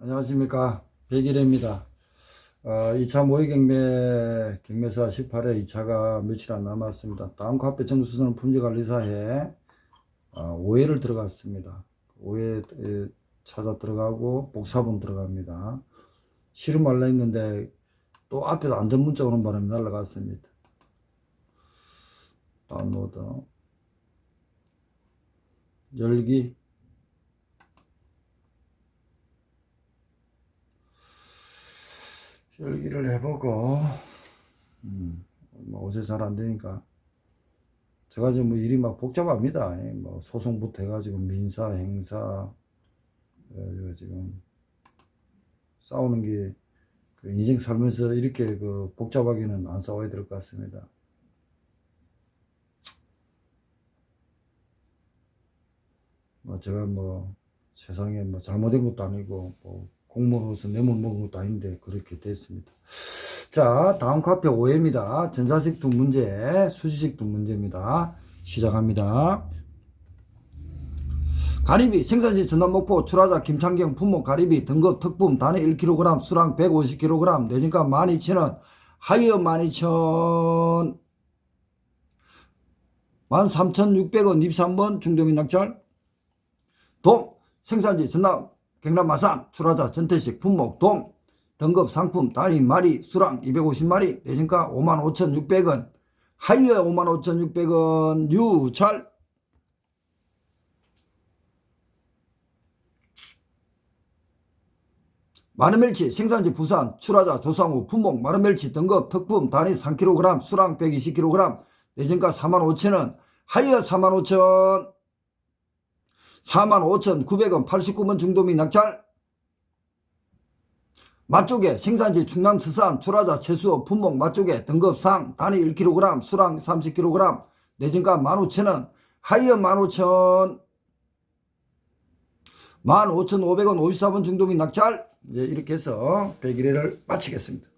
안녕하십니까. 백일입니다. 어, 2차 모의 경매, 경매사 18회 2차가 며칠 안 남았습니다. 다음 카페 정수선 품질관리사에 어, 5회를 들어갔습니다. 5회 찾아 들어가고 복사본 들어갑니다. 실험하려 했는데 또 앞에서 안전문자 오는 바람에 날아갔습니다. 다운로드. 열기. 열기를 해보고 음, 뭐 어제 잘 안 되니까 제가 지금 뭐 일이 막 복잡합니다. 예, 뭐 소송부터 해가지고 민사, 행사 그래가지고 지금 싸우는 게 그 인생 살면서 이렇게 그 복잡하게는 안 싸워야 될 것 같습니다. 뭐 제가 뭐 세상에 뭐 잘못된 것도 아니고 뭐 공무원으로서 뇌물 먹은 것도 아닌데 그렇게 됐습니다. 자, 다음 카페 5회입니다. 전사식 두 문제, 수지식 두 문제입니다. 시작합니다. 가리비 생산시 전남 목포 출하자 김창경 품목 가리비 등급 특품 단위 1kg 수량 150kg 내진가 12,000원 하이어 12,000 13,600원 입 3번 중도민 낙찰 동 생산지 전남 경남 마산 출하자 전태식 품목 동 등급 상품 단위 마리 수량 250마리 내진가 55,600원 하이어 55,600원 유찰. 마늘멸치 생산지 부산 출하자 조상우 품목 마늘멸치 등급 특품 단위 3kg 수량 120kg 내진가 45,000원 하이어 45,000 45,900원 89번 중도미 낙찰. 맛조개 생산지 충남 수산 출하자 채수 품목 맛조개 등급 상 단위 1kg 수량 30kg 내진가 15,000원 하이어 15,000 15,500원 54번 중도미 낙찰. 예, 이렇게 해서 101회를 마치겠습니다.